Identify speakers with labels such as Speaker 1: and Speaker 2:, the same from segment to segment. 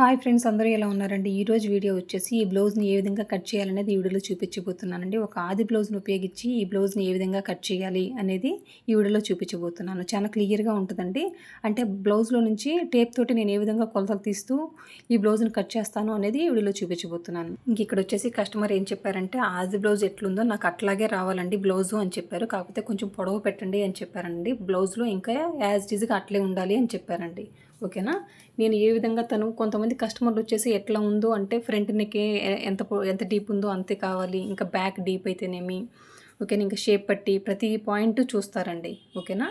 Speaker 1: Hi friends అందరూ ఎలా ఉన్నారండి? ఈరోజు వీడియో వచ్చేసి ఈ బ్లౌజ్ని ఏ విధంగా కట్ చేయాలనేది ఈ వీడియోలో చూపించబోతున్నానండి. ఒక ఆది బ్లౌజ్ని ఉపయోగించి ఈ బ్లౌజ్ని ఏ విధంగా కట్ చేయాలి అనేది ఈ వీడియోలో చూపించబోతున్నాను. చాలా క్లియర్గా ఉంటుందండి. అంటే బ్లౌజ్లో నుంచి టేప్ తోటి నేను ఏ విధంగా కొలతలు తీస్తూ ఈ బ్లౌజ్ని కట్ చేస్తాను అనేది ఈ వీడియోలో చూపించబోతున్నాను. ఇంక ఇక్కడ వచ్చేసి కస్టమర్ ఏం చెప్పారంటే ఆది బ్లౌజ్ ఎట్లుందో నాకు అట్లాగే రావాలండి బ్లౌజు అని చెప్పారు. కాకపోతే కొంచెం పొడవు పెట్టండి అని చెప్పారండి. బ్లౌజ్లో ఇంకా యాజ్ డిజ్గా అట్లే ఉండాలి అని చెప్పారండి. ఓకేనా? నేను ఏ విధంగా తను కొంతమంది కస్టమర్లు వచ్చేసి ఎట్లా ఉందో అంటే ఫ్రంట్ నెక్కే ఎంత ఎంత డీప్ ఉందో అంతే కావాలి. ఇంకా బ్యాక్ డీప్ అయితేనేమి ఓకేనా? ఇంకా షేప్ పట్టి ప్రతి పాయింట్ చూస్తారండి. ఓకేనా?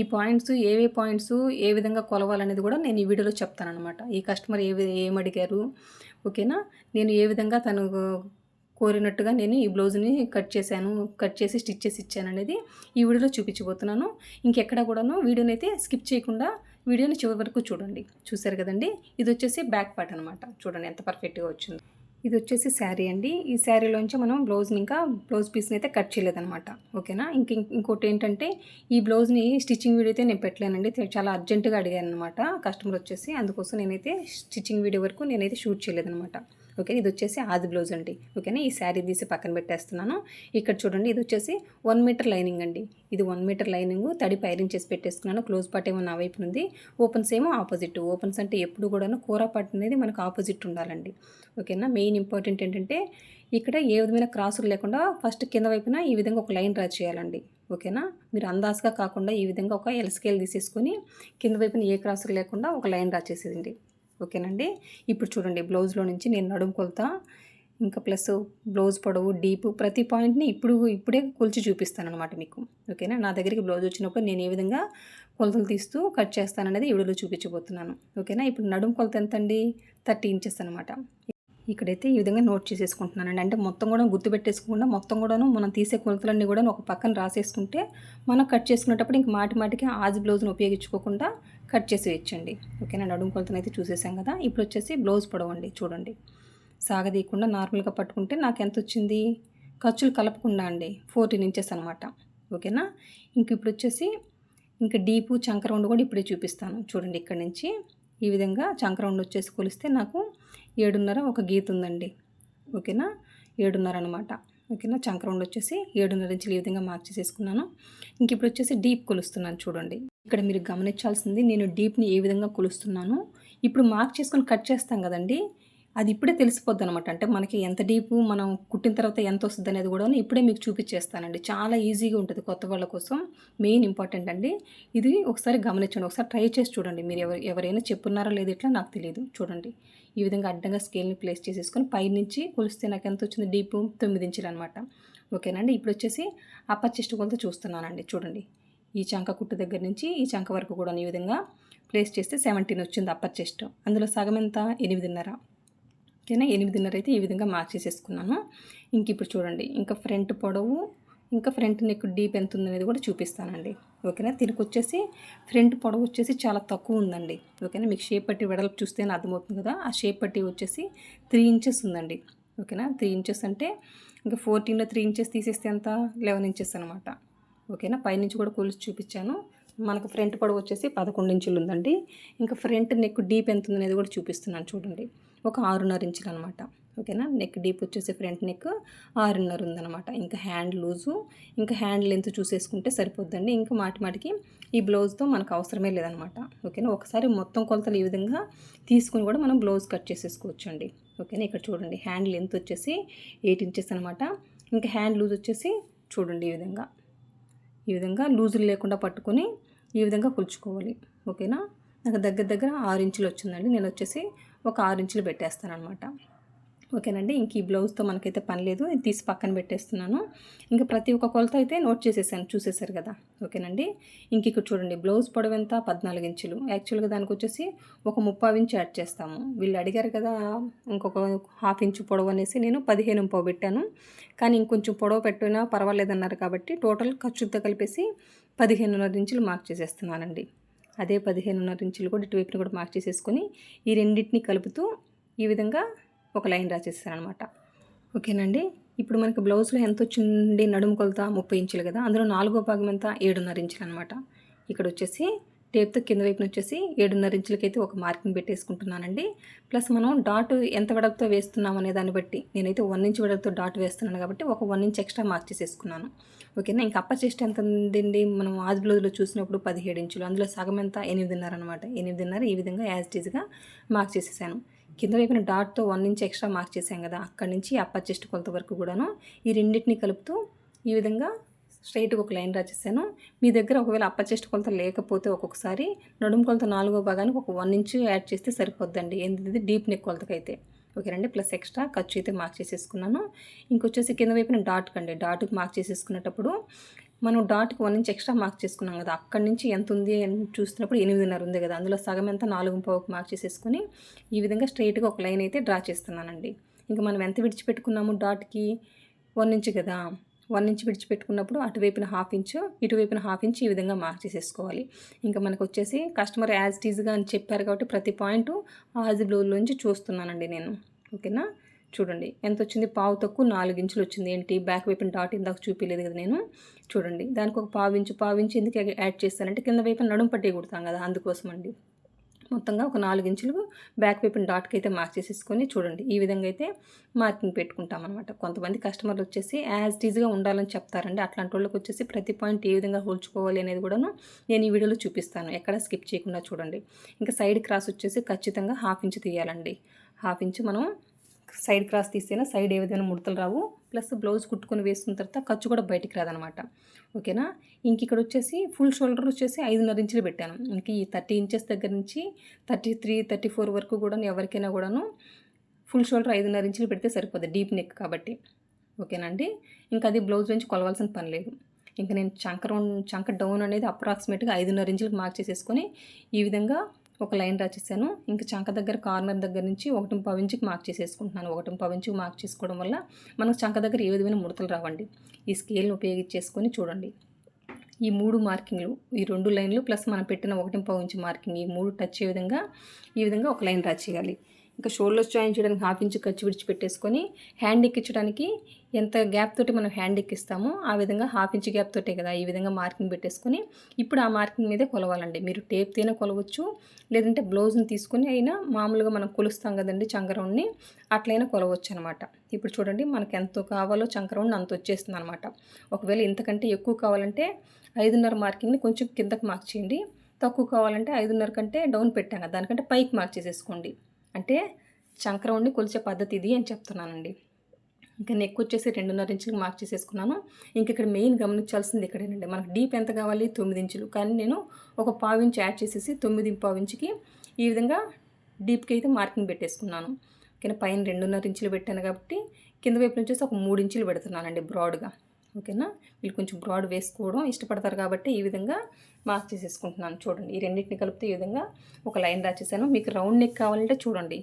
Speaker 1: ఈ పాయింట్స్ ఏవే పాయింట్స్ ఏ విధంగా కొలవాలనేది కూడా నేను ఈ వీడియోలో చెప్తానమాట ఈ కస్టమర్ ఏ అడిగారు ఓకేనా? నేను ఏ విధంగా తను కోరినట్టుగా నేను ఈ బ్లౌజ్ని కట్ చేశాను కట్ చేసి స్టిచ్ చేసి ఇచ్చాను అనేది ఈ వీడియోలో చూపించబోతున్నాను. ఇంకెక్కడ కూడాను వీడియోని అయితే స్కిప్ చేయకుండా వీడియోని చివరి వరకు చూడండి. చూసారు కదండి? ఇది వచ్చేసి బ్యాక్ పార్ట్ అనమాట చూడండి ఎంత పర్ఫెక్ట్గా వచ్చింది. ఇది వచ్చేసి శారీ అండి. ఈ శారీలోంచి మనం బ్లౌజ్ని ఇంకా బ్లౌజ్ పీస్ని అయితే కట్ చేయలేదనమాట ఓకేనా? ఇంక ఇంకోటి ఏంటంటే ఈ బ్లౌజ్ని స్టిచ్చింగ్ వీడియో అయితే నేను పెట్టలేనండి. చాలా అర్జెంటుగా అడిగాను అనమాట కస్టమర్ వచ్చేసి. అందుకోసం నేనైతే స్టిచ్చింగ్ వీడియో వరకు నేనైతే షూట్ చేయలేదనమాట ఓకే ఇది వచ్చేసి ఆది బ్లౌజ్ అండి. ఓకేనా? ఈ శారీ తీసి పక్కన పెట్టేస్తున్నాను. ఇక్కడ చూడండి ఇది వచ్చేసి వన్ మీటర్ లైనింగ్ అండి. ఇది వన్ మీటర్ లైనింగ్ తడి పైరింగ్ చేసి పెట్టేసుకున్నాను క్లోజ్ పార్ట్ ఏమో నా వైపు ఉంది ఓపెన్స్ ఏమో ఆపోజిట్. ఓపెన్స్ అంటే ఎప్పుడు కూడాను కూర పార్ట్ అనేది మనకు ఆపోజిట్ ఉండాలండి. ఓకేనా? మెయిన్ ఇంపార్టెంట్ ఏంటంటే ఇక్కడ ఏ విధమైన క్రాసులు లేకుండా ఫస్ట్ కింద వైపున ఈ విధంగా ఒక లైన్ డ్రా చేయాలండి. ఓకేనా? మీరు అందాజగా కాకుండా ఈ విధంగా ఒక ఎల్ స్కేల్ తీసేసుకొని కింద వైపున ఏ క్రాసులు లేకుండా ఒక లైన్ డ్రా చేసేదండి ఓకేనండి. ఇప్పుడు చూడండి బ్లౌజ్లో నుంచి నేను నడుము కొలత. ఇంకా ప్లస్ బ్లౌజ్ పొడవు డీప్ ప్రతి పాయింట్ని ఇప్పుడు ఇప్పుడే కొలిచి చూపిస్తాను అనమాట మీకు. ఓకేనా? నా దగ్గరికి బ్లౌజ్ వచ్చినప్పుడు నేను ఏ విధంగా కొలతలు తీస్తూ కట్ చేస్తాననేది ఇవిడలో చూపించబోతున్నాను. ఓకేనా? ఇప్పుడు నడుము కొలత ఎంత అండి థర్టీ ఇంచెస్ అనమాట ఇక్కడైతే ఈ విధంగా నోట్ చేసేసుకుంటున్నానండి. అంటే మొత్తం కూడా గుర్తుపెట్టేసుకోకుండా మొత్తం కూడాను మనం తీసే కొలతలన్నీ కూడా ఒక పక్కన రాసేసుకుంటే మనం కట్ చేసుకునేటప్పుడు ఇంక మాటి మాటికి ఆజ్ బ్లౌజ్ని ఉపయోగించుకోకుండా కట్ చేసి వేయచ్చండి ఓకేనా? నడుము కొలతను అయితే చూసేసాం కదా? ఇప్పుడు వచ్చేసి బ్లౌజ్ పొడవండి చూడండి. సాగదీయకుండా నార్మల్గా పట్టుకుంటే నాకు ఎంత వచ్చింది? ఖర్చులు కలపకుండా అండి. ఫోర్టీన్ ఇంచెస్ అనమాట ఓకేనా? ఇంక ఇప్పుడు వచ్చేసి ఇంకా డీపు చంకరౌండ్ కూడా ఇప్పుడే చూపిస్తాను. చూడండి ఇక్కడ నుంచి ఈ విధంగా చంకరౌండ్ వచ్చేసి కొలిస్తే నాకు ఏడున్నర ఒక గీత ఉందండి. ఓకేనా? ఏడున్నర అనమాట ఓకేనా? చంక్రౌండ్ వచ్చేసి ఏడున్నర నుంచి ఈ విధంగా మార్క్ చేసేసుకున్నాను. ఇంక ఇప్పుడు వచ్చేసి డీప్ కొలుస్తున్నాను చూడండి. ఇక్కడ మీరు గమనించాల్సింది నేను డీప్ని ఏ విధంగా కొలుస్తున్నాను. ఇప్పుడు మార్క్ చేసుకొని కట్ చేస్తాం కదండి. అది ఇప్పుడే తెలిసిపోద్ది అనమాట అంటే మనకి ఎంత డీపు మనం కుట్టిన తర్వాత ఎంత వస్తుంది అనేది కూడా ఇప్పుడే మీకు చూపించేస్తానండి. చాలా ఈజీగా ఉంటుంది కొత్త వాళ్ళ కోసం. మెయిన్ ఇంపార్టెంట్ అండి. ఇది ఒకసారి గమనించండి. ఒకసారి ట్రై చేసి చూడండి. మీరు ఎవరు ఎవరైనా చెప్పున్నారా లేదు ఇట్లా నాకు తెలియదు. చూడండి. ఈ విధంగా అడ్డంగా స్కేల్ని ప్లేస్ చేసేసుకొని పైనుంచి కొలిస్తే నాకు ఎంత వచ్చింది? డీపు తొమ్మిది ఇంచులు అనమాట ఓకేనండి ఇప్పుడు వచ్చేసి అప్పర్ చెస్ట్ కొలత చూస్తున్నానండి. చూడండి. ఈ చంక కుట్టు దగ్గర నుంచి ఈ చంక వరకు కూడా ఈ విధంగా ప్లేస్ చేస్తే సెవెంటీన్ వచ్చింది అప్పర్ చెస్ట్. అందులో సగం ఎంత? ఎనిమిదిన్నర. ఓకేనా? ఎనిమిదిన్నర అయితే ఈ విధంగా మార్చేసేసుకున్నాను ఇంక ఇప్పుడు చూడండి. ఇంకా ఫ్రంట్ పొడవు ఇంకా ఫ్రంట్ నెక్ డీప్ ఎంత ఉందనేది కూడా చూపిస్తానండి. ఓకేనా? దీనికి వచ్చేసి ఫ్రంట్ పొడవు వచ్చేసి చాలా తక్కువ ఉందండి. ఓకేనా? మీకు షేప్ పట్టి వెడల్పు చూస్తేనే అర్థమవుతుంది కదా? ఆ షేప్ పట్టి వచ్చేసి త్రీ ఇంచెస్ ఉందండి. ఓకేనా? త్రీ ఇంచెస్ అంటే ఇంకా ఫోర్టీన్లో త్రీ ఇంచెస్ తీసేస్తే ఎంత? లెవెన్ ఇంచెస్ అనమాట ఓకేనా? పైనుంచి కూడా కొలిసి చూపించాను. మనకు ఫ్రంట్ పొడవు వచ్చేసి పదకొండు ఇంచులు ఉందండి. ఇంకా ఫ్రంట్ నెక్ డీప్ ఎంత ఉందనేది కూడా చూపిస్తున్నాను చూడండి. ఒక ఆరున్నర ఇంచులు అనమాట ఓకేనా? నెక్ డీప్ వచ్చేసి ఫ్రంట్ నెక్ ఆరున్నర ఉందనమాట ఇంకా హ్యాండ్ లూజు ఇంకా హ్యాండ్ లెంత్ చూసేసుకుంటే సరిపోద్దండి. ఇంకా మాటి మాటికి ఈ బ్లౌజ్తో మనకు అవసరమే లేదనమాట ఓకేనా? ఒకసారి మొత్తం కొలతలు ఈ విధంగా తీసుకుని కూడా మనం బ్లౌజ్ కట్ చేసేసుకోవచ్చు అండి ఓకేనా? ఇక్కడ చూడండి. హ్యాండ్ లెంత్ వచ్చేసి ఎయిట్ ఇంచెస్ అనమాట ఇంకా హ్యాండ్ లూజ్ వచ్చేసి చూడండి ఈ విధంగా. ఈ విధంగా లూజులు లేకుండా పట్టుకొని ఈ విధంగా కుల్చుకోవాలి. ఓకేనా? నాకు దగ్గర దగ్గర ఆరు ఇంచులు వచ్చిందండి. నేను వచ్చేసి ఒక ఆరు ఇంచులు పెట్టేస్తాను అనమాట ఓకేనండి. ఇంక ఈ బ్లౌజ్తో మనకైతే పని లేదు. తీసి పక్కన పెట్టేస్తున్నాను. ఇంకా ప్రతి ఒక్క కొలత అయితే నోట్ చేసేసాను. చూసేసారు కదా. ఓకేనండి. ఇంక ఇక్కడ చూడండి. బ్లౌజ్ పొడవు ఎంత? పద్నాలుగు ఇంచులు. యాక్చువల్గా దానికి వచ్చేసి ఒక ముప్పై ఇంచు యాడ్ చేస్తాము. వీళ్ళు అడిగారు కదా ఇంకొక హాఫ్ ఇంచు పొడవు అనేసి నేను పదిహేను ముప్పై పెట్టాను. కానీ ఇంకొంచెం పొడవు పెట్టినా పర్వాలేదన్నారు కాబట్టి టోటల్ ఖర్చుతో కలిపేసి పదిహేనున్నర ఇంచులు మార్క్ చేసేస్తున్నానండి. అదే పదిహేనున్నర ఇంచులు కూడా ఇటువైపుని కూడా మార్క్ చేసేసుకొని ఈ రెండింటిని కలుపుతూ ఈ విధంగా ఒక లైన్ రాసేస్తాను అనమాట ఓకేనండి? ఇప్పుడు మనకి బ్లౌజ్లో ఎంత వచ్చింది నడుము కొలత ముప్పై ఇంచులు కదా? అందులో నాలుగో భాగం ఎంత? ఏడున్నర ఇంచులు అనమాట. ఇక్కడ వచ్చేసి టేప్తో కింద వైపున వచ్చేసి ఏడున్నర ఇంచులకైతే ఒక మార్కింగ్ పెట్టేసుకుంటున్నానండి. ప్లస్ మనం డాట్ ఎంత వెడల్పుతో వేస్తున్నాం అనే దాన్ని బట్టి నేనైతే వన్ ఇంచ్ వెడల్పుతో డాట్ వేస్తున్నాను కాబట్టి ఒక వన్ ఇంచ్ ఎక్స్ట్రా మార్క్ చేసేసుకున్నాను. ఓకేనా? ఇంకా అప్పర్ చెస్ట్ ఎంత ఉందండి? మనం ఆజ్ బ్లౌజ్లో చూసినప్పుడు పదిహేడు ఇంచులు అందులో సగం ఎంత? ఎనిమిదిన్నర అనమాట. ఎనిమిదిన్నర ఈ విధంగా యాజ్ టీజ్గా మార్క్ చేసేసాను. కింద వైపున డాట్తో వన్ ఇంచ్ ఎక్స్ట్రా మార్క్ చేసాం కదా అక్కడి నుంచి అప్పర్ చెస్ట్ కొలత వరకు కూడాను ఈ రెండింటిని కలుపుతూ ఈ విధంగా స్ట్రైట్గా ఒక లైన్ రాసేసాను మీ దగ్గర ఒకవేళ అప్పర్ చెస్ట్ కొలత లేకపోతే ఒక్కొక్కసారి నడుము కొలత నాలుగో భాగానికి ఒక వన్ ఇంచ్ యాడ్ చేస్తే సరిపోద్దండి. ఏంటిది డీప్ నెక్ కొలతకైతే. ఓకేనండి ప్లస్ ఎక్స్ట్రా ఖర్చు అయితే మార్క్ చేసేసుకున్నాను. ఇంకొచ్చేసి కింద వైపున డాట్ కండి. డాట్కి మార్క్ చేసేసుకునేటప్పుడు మనం డాట్కి వన్ ఇంచ్ ఎక్స్ట్రా మార్క్ చేసుకున్నాం కదా అక్కడి నుంచి ఎంత ఉంది అని చూస్తున్నప్పుడు ఎనిమిదిన్నర ఉంది కదా అందులో సగం ఎంత నాలుగు పావుకి మార్క్ చేసేసుకుని ఈ విధంగా స్ట్రైట్గా ఒక లైన్ అయితే డ్రా చేస్తున్నానండి. ఇంకా మనం ఎంత విడిచిపెట్టుకున్నాము డాట్కి వన్ ఇంచ్ కదా వన్ ఇంచ్ విడిచిపెట్టుకున్నప్పుడు అటువైపున హాఫ్ ఇంచ్ ఇటువైపున హాఫ్ ఇంచ్ ఈ విధంగా మార్క్ చేసేసుకోవాలి. ఇంకా మనకు వచ్చేసి కస్టమర్ యాజ్ టీజ్గా అని చెప్పారు కాబట్టి ప్రతి పాయింట్ ఆజ్ బ్లౌజ్లోంచి చూస్తున్నానండి నేను. ఓకేనా చూడండి. ఎంత వచ్చింది పావు తక్కువ నాలుగు ఇంచులు వచ్చింది. ఏంటి? బ్యాక్ వైపున డాట్ ఇందాక చూపించలేదు కదా నేను. చూడండి. దానికి ఒక పావు ఇంచు పావు ఇంచు ఎందుకు యాడ్ చేస్తానంటే కింద వైపున నడుము పట్టి కుడతాం కదా అందుకోసం అండి. మొత్తంగా ఒక నాలుగు ఇంచులు బ్యాక్ వైపున డాట్కి అయితే మార్క్ చేసేసుకొని చూడండి. ఈ విధంగా అయితే మార్కింగ్ పెట్టుకుంటాం అనమాట కొంతమంది కస్టమర్లు వచ్చేసి యాజ్ టీజ్గా ఉండాలని చెప్తారండి. అట్లాంటి వాళ్ళకి వచ్చేసి ప్రతి పాయింట్ ఏ విధంగా హోల్చుకోవాలి అనేది కూడాను నేను ఈ వీడియోలో చూపిస్తాను. ఎక్కడ స్కిప్ చేయకుండా చూడండి. ఇంకా సైడ్ క్రాస్ వచ్చేసి ఖచ్చితంగా హాఫ్ ఇంచ్ తీయాలండి. హాఫ్ ఇంచ్ మనం సైడ్ క్రాస్ తీస్తేనే సైడ్ ఏ విధమైన ముడతలు రావు. ప్లస్ బ్లౌజ్ కుట్టుకొని వేసుకున్న తర్వాత ఖర్చు కూడా బయటికి రాదనమాట. ఓకేనా? ఇంక ఇక్కడ వచ్చేసి ఫుల్ షోల్డర్ వచ్చేసి ఐదున్నర ఇంచులు పెట్టాను. ఇంక ఈ థర్టీ ఇంచెస్ దగ్గర నుంచి థర్టీ త్రీ థర్టీ ఫోర్ వరకు కూడా ఎవరికైనా కూడాను ఫుల్ షోల్డర్ ఐదున్నర ఇంచులు పెడితే సరిపోద్ది డీప్ నెక్ కాబట్టి. ఓకేనా అండి? ఇంకా అది బ్లౌజ్ నుంచి కొలవాల్సిన పని లేదు. ఇంకా నేను చంక చంక డౌన్ అనేది అప్రాక్సిమేట్గా ఐదున్నర ఇంచులకు మార్క్ చేసేసుకొని ఈ విధంగా ఒక లైన్ రాసేసాను. ఇంకా చంక దగ్గర కార్నర్ దగ్గర నుంచి ఒకటి పవించికి మార్క్ చేసేసుకుంటున్నాను. ఒకటి పవించికి మార్క్ చేసుకోవడం వల్ల మనకు చంక దగ్గర ఏ విధమైన ముడతలు రావండి. ఈ స్కేల్ని ఉపయోగించేసుకొని చూడండి. ఈ మూడు మార్కింగ్లు ఈ రెండు లైన్లు ప్లస్ మనం పెట్టిన ఒకటి పవించి మార్కింగ్ ఈ మూడు టచ్ అయ్యే విధంగా ఈ విధంగా ఒక లైన్ రాచేయాలి ఇంకా షోల్డర్స్ జాయిన్ చేయడానికి హాఫ్ ఇంచ్ ఖర్చు విడిచి పెట్టేసుకొని హ్యాండ్ ఎక్కించడానికి ఎంత గ్యాప్ తోటి మనం హ్యాండ్ ఎక్కిస్తామో ఆ విధంగా హాఫ్ ఇంచ్ గ్యాప్ తోటే కదా ఈ విధంగా మార్కింగ్ పెట్టేసుకొని ఇప్పుడు ఆ మార్కింగ్ మీదే కొలవాలండి. మీరు టేప్ తేనే కొలవచ్చు లేదంటే బ్లౌజ్ని తీసుకొని అయినా మామూలుగా మనం కొలుస్తాం కదండి చంకరౌండ్ని అట్లయినా కొలవచ్చు అనమాట ఇప్పుడు చూడండి మనకు ఎంత కావాలో చంకరౌండ్ అంత వచ్చేస్తుంది అనమాట ఒకవేళ ఇంతకంటే ఎక్కువ కావాలంటే ఐదున్నర మార్కింగ్ని కొంచెం కిందకి మార్క్ చేయండి. తక్కువ కావాలంటే ఐదున్నర కంటే డౌన్ పెట్టాం కదా దానికంటే పైకి మార్క్ చేసేసుకోండి. అంటే చంక్రౌండ్ని కొలిచే పద్ధతి ఇది అని చెప్తున్నానండి. ఇంకా నెక్ వచ్చేసి రెండున్నర ఇంచులు మార్క్ చేసేసుకున్నాను. ఇంక ఇక్కడ మెయిన్ గమనించాల్సింది ఇక్కడేనండి. మనకు డీప్ ఎంత కావాలి? తొమ్మిది ఇంచులు. కానీ నేను ఒక పావు ఇంచు యాడ్ చేసేసి తొమ్మిది పావు ఇంచుకి ఈ విధంగా డీప్కి అయితే మార్కింగ్ పెట్టేసుకున్నాను. ఓకేనా? పైన రెండున్నర ఇంచులు పెట్టాను కాబట్టి కింద వైపు నుంచి ఒక మూడు ఇంచులు పెడుతున్నానండి బ్రాడ్గా ఓకేనా? వీళ్ళు కొంచెం బ్రాడ్ వేసుకోవడం ఇష్టపడతారు కాబట్టి ఈ విధంగా మార్క్ చేసేసుకుంటున్నాను. చూడండి ఈ రెండింటిని కలిపితే ఈ విధంగా ఒక లైన్ రాసేసాను. మీకు రౌండ్ నెక్ కావాలంటే చూడండి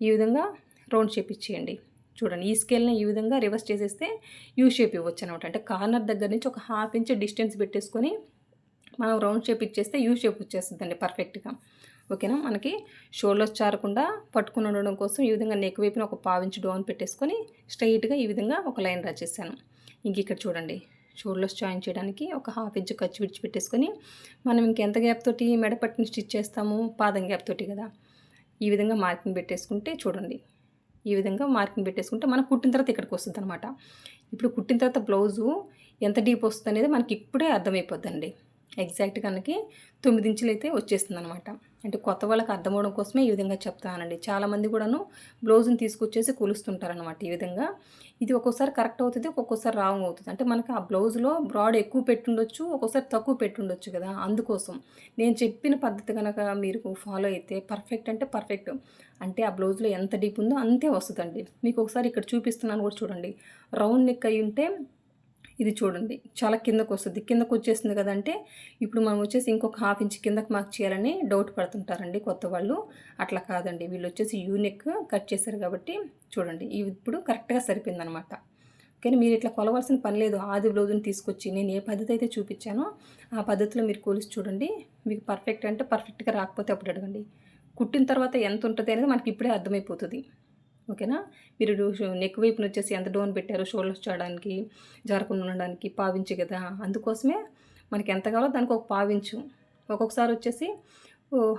Speaker 1: ఈ విధంగా రౌండ్ షేప్ ఇచ్చేయండి. చూడండి ఈ స్కేల్ని ఈ విధంగా రివర్స్ చేసేస్తే యూ షేప్ ఇవ్వచ్చు అనమాట అంటే కార్నర్ దగ్గర నుంచి ఒక హాఫ్ ఇంచ్ డిస్టెన్స్ పెట్టేసుకొని మనం రౌండ్ షేప్ ఇచ్చేస్తే యూ షేప్ వచ్చేస్తుందండి పర్ఫెక్ట్గా. ఓకేనా? మనకి షోల్డర్స్ చారకుండా పట్టుకుని ఉండడం కోసం ఈ విధంగా నెక్ వైపున ఒక పావించి డౌన్ పెట్టేసుకొని స్ట్రైట్గా ఈ విధంగా ఒక లైన్ డ్రా ఇంక ఇక్కడ చూడండి. షోల్డర్స్ జాయిన్ చేయడానికి ఒక హాఫ్ ఇంచ్ ఖర్చు విడిచిపెట్టేసుకొని మనం ఇంకెంత గ్యాప్ తోటి మెడపట్టిని స్టిచ్ చేస్తాము? పాదం గ్యాప్ తోటి కదా. ఈ విధంగా మార్కింగ్ పెట్టేసుకుంటే చూడండి. ఈ విధంగా మార్కింగ్ పెట్టేసుకుంటే మనం కుట్టిన తర్వాత ఇక్కడికి వస్తుంది అనమాట ఇప్పుడు కుట్టిన తర్వాత బ్లౌజు ఎంత డీప్ వస్తుంది అనేది మనకి ఇప్పుడే అర్థమైపోద్దండి. ఎగ్జాక్ట్ కనుక తొమ్మిది ఇంచులు అయితే వచ్చేస్తుంది అనమాట అంటే కొత్త వాళ్ళకి అర్థం అవడం కోసమే ఈ విధంగా చెప్తానండి చాలామంది కూడాను బ్లౌజ్ని తీసుకొచ్చేసి కొలుస్తుంటారనమాట ఈ విధంగా. ఇది ఒక్కోసారి కరెక్ట్ అవుతుంది ఒక్కొక్కసారి రాంగ్ అవుతుంది. అంటే మనకి ఆ బ్లౌజ్లో బ్రాడ్ ఎక్కువ పెట్టుండొచ్చు ఒక్కోసారి తక్కువ పెట్టుండొచ్చు కదా అందుకోసం. నేను చెప్పిన పద్ధతి కనుక మీరు ఫాలో అయితే పర్ఫెక్ట్ అంటే పర్ఫెక్ట్. అంటే ఆ బ్లౌజ్లో ఎంత డీప్ ఉందో అంతే వస్తుందండి. మీకు ఒకసారి ఇక్కడ చూపిస్తున్నాను కూడా చూడండి. రౌండ్ నెక్ అయి ఉంటే ఇది చూడండి. చాలా కిందకు వస్తుంది కిందకు వచ్చేసింది కదంటే ఇప్పుడు మనం వచ్చేసి ఇంకొక హాఫ్ ఇంచ్ కిందకు మార్క్ చేయాలని డౌట్ పడుతుంటారండి కొత్త వాళ్ళు అట్లా కాదండి. వీళ్ళు వచ్చేసి యూనిక్ కట్ చేశారు కాబట్టి చూడండి. ఇవి ఇప్పుడు కరెక్ట్గా సరిపోయిందనమాట. కానీ మీరు ఇట్లా కొలవాల్సిన పని లేదు. ఆది బ్లౌజ్ని తీసుకొచ్చి నేను ఏ పద్ధతి అయితే చూపించానో ఆ పద్ధతిలో మీరు కొలిసి చూడండి. మీకు పర్ఫెక్ట్ అంటే పర్ఫెక్ట్గా రాకపోతే అప్పుడు అడగండి. కుట్టిన తర్వాత ఎంత ఉంటుంది అనేది మనకి ఇప్పుడే అర్థమైపోతుంది. ఓకేనా? మీరు నెక్ వైపున వచ్చేసి ఎంత డోన్ పెట్టారో షోల్డర్స్ చేయడానికి జారకుండా ఉండడానికి పావించు కదా. అందుకోసమే మనకి ఎంత కావాలో దానికి ఒక పావించు. ఒక్కొక్కసారి వచ్చేసి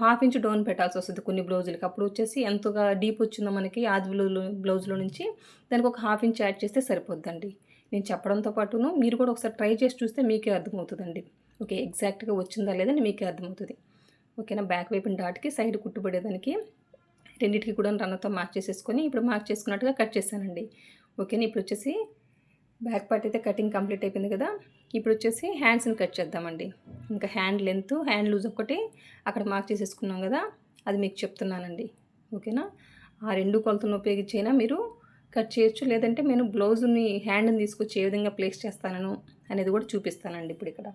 Speaker 1: హాఫ్ ఇంచ్ డౌన్ పెట్టాల్సి వస్తుంది కొన్ని బ్లౌజులకి. అప్పుడు వచ్చేసి ఎంతగా డీప్ వచ్చిందో మనకి ఆది బ్లౌజ్ బ్లౌజ్లో నుంచి దానికి ఒక హాఫ్ ఇంచ్ యాడ్ చేస్తే సరిపోద్దండి. నేను చెప్పడంతో పాటును మీరు కూడా ఒకసారి ట్రై చేసి చూస్తే మీకే అర్థమవుతుందండి. ఓకే ఎగ్జాక్ట్గా వచ్చిందా లేదని మీకే అర్థమవుతుంది. ఓకేనా? బ్యాక్ వైపున డాట్కి సైడ్ కుట్టుబడేదానికి రెండింటికి కూడా రన్నతో మార్క్ చేసేసుకొని ఇప్పుడు మార్క్ చేసుకున్నట్టుగా కట్ చేశానండి. ఓకేనా ఇప్పుడు వచ్చేసి బ్యాక్ పార్ట్ అయితే కటింగ్ కంప్లీట్ అయిపోయింది కదా. ఇప్పుడు వచ్చేసి హ్యాండ్స్ని కట్ చేద్దామండి. ఇంకా హ్యాండ్ లెంత్ హ్యాండ్ లూజ్ ఒకటి అక్కడ మార్క్ చేసేసుకున్నాం కదా. అది మీకు చెప్తున్నానండి. ఓకేనా ఆ రెండు కొలతలను ఉపయోగించైనా మీరు కట్ చేయొచ్చు. లేదంటే నేను బ్లౌజ్ని హ్యాండ్ని తీసుకొచ్చి ఏ విధంగా ప్లేస్ చేస్తానను అనేది కూడా చూపిస్తానండి ఇప్పుడు ఇక్కడ